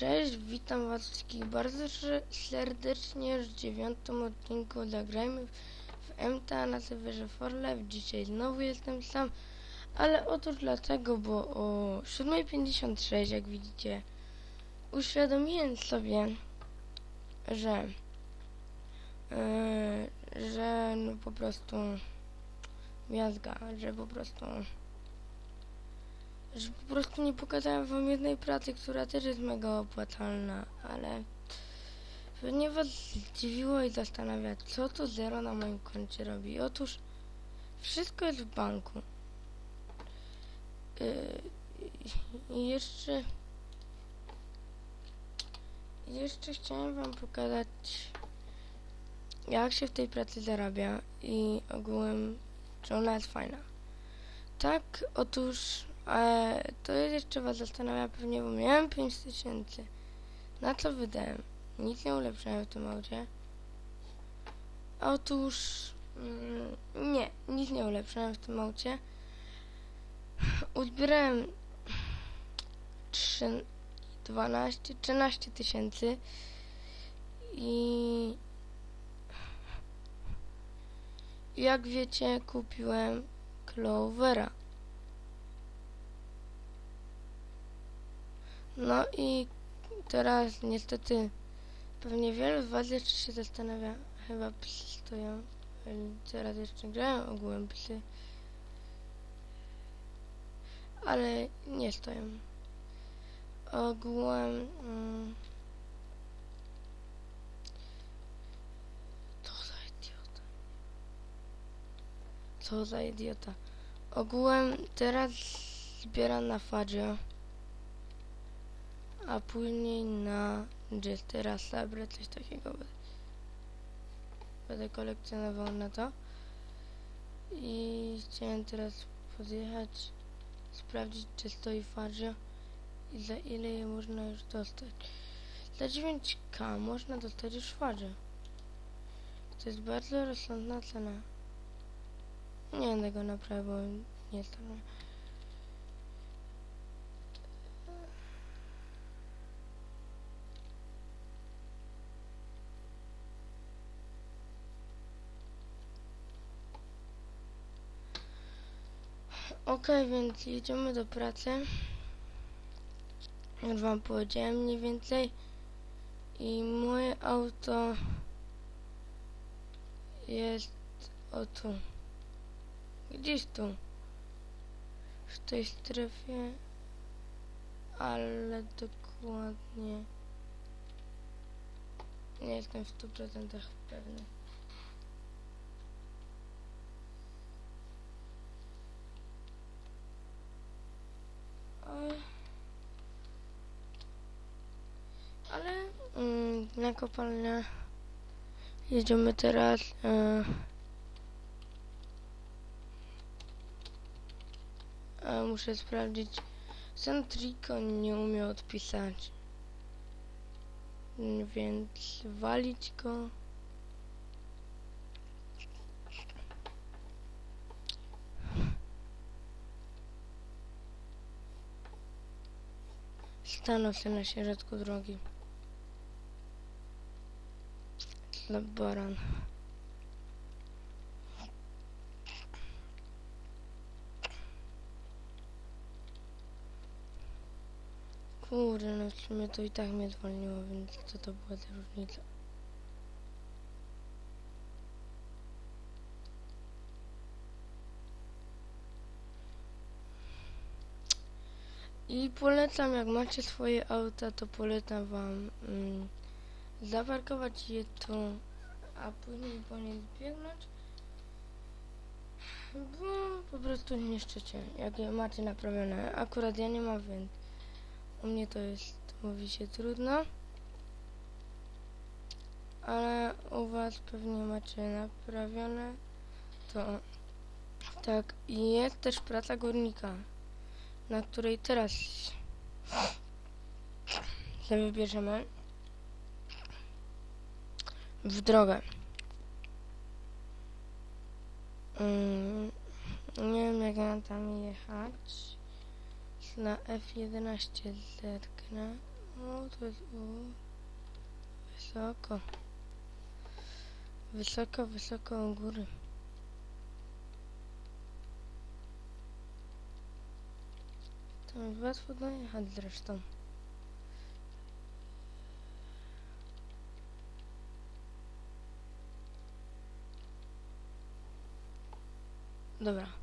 Cześć, witam was wszystkich bardzo serdecznie w dziewiątym odcinku Zagrajmy w MTA na serwerze Forlew. Dzisiaj znowu jestem sam, ale otóż dlatego, bo o 7.56 jak widzicie uświadomiłem sobie, że yy, że no po prostu miazga, że po prostu że po prostu nie pokazałem wam jednej pracy, która też jest mega opłacalna, ale pewnie was zdziwiło i zastanawia, co to zero na moim koncie robi. Otóż wszystko jest w banku. Yy, jeszcze jeszcze chciałem wam pokazać jak się w tej pracy zarabia i ogółem czy ona jest fajna. Tak, otóż e, to jeszcze was zastanawia pewnie, bo miałem 5 tysięcy. Na co wydałem? Nic nie ulepszałem w tym aucie. Otóż mm, nie, nic nie ulepszałem w tym aucie. Uzbierałem 3, 12, 13 tysięcy i jak wiecie kupiłem Clovera. No i teraz niestety pewnie wielu z was jeszcze się zastanawia, chyba psy stoją. Teraz jeszcze grają ogółem psy. Ale nie stoją. Ogółem... Mm, co za idiota. Co za idiota. Ogółem teraz zbieram na Fadzio a później na Jestera Sabre, coś takiego będę, kolekcjonował na to. I chciałem teraz podjechać sprawdzić czy stoi Fadzio i za ile je można już dostać. Za 9k można dostać już Fadzio to jest bardzo rozsądna cena. Nie będę go naprawiał, nie stać Okej, więc jedziemy do pracy. Jak wam powiedziałem mniej więcej. I moje auto jest o tu. Gdzieś tu. W tej strefie. Ale dokładnie. Nie jestem w 100% pewny. Ale, ale mm, na kopalnię jedziemy teraz. E, e, muszę sprawdzić. Centrico nie umie odpisać. Więc walić go. Stanął się na środku drogi. Laboran. Kurde, no w sumie to i tak mnie zwolniło, więc co to była za różnica? I polecam, jak macie swoje auta, to polecam wam mm, zaparkować je tu, a później po nie zbiegnąć, bo po prostu niszczycie, jak je macie naprawione. Akurat ja nie mam, więc u mnie to jest, mówi się, trudno. Ale u was pewnie macie naprawione, to tak. I jest też praca górnika na której teraz się wybierzemy w drogę. Mm, nie wiem jak mam tam jechać. Na F11 zerknę. O, to jest... O, wysoko. Wysoko, wysoko u góry. To jest łatwo dojechać zresztą. Dobra.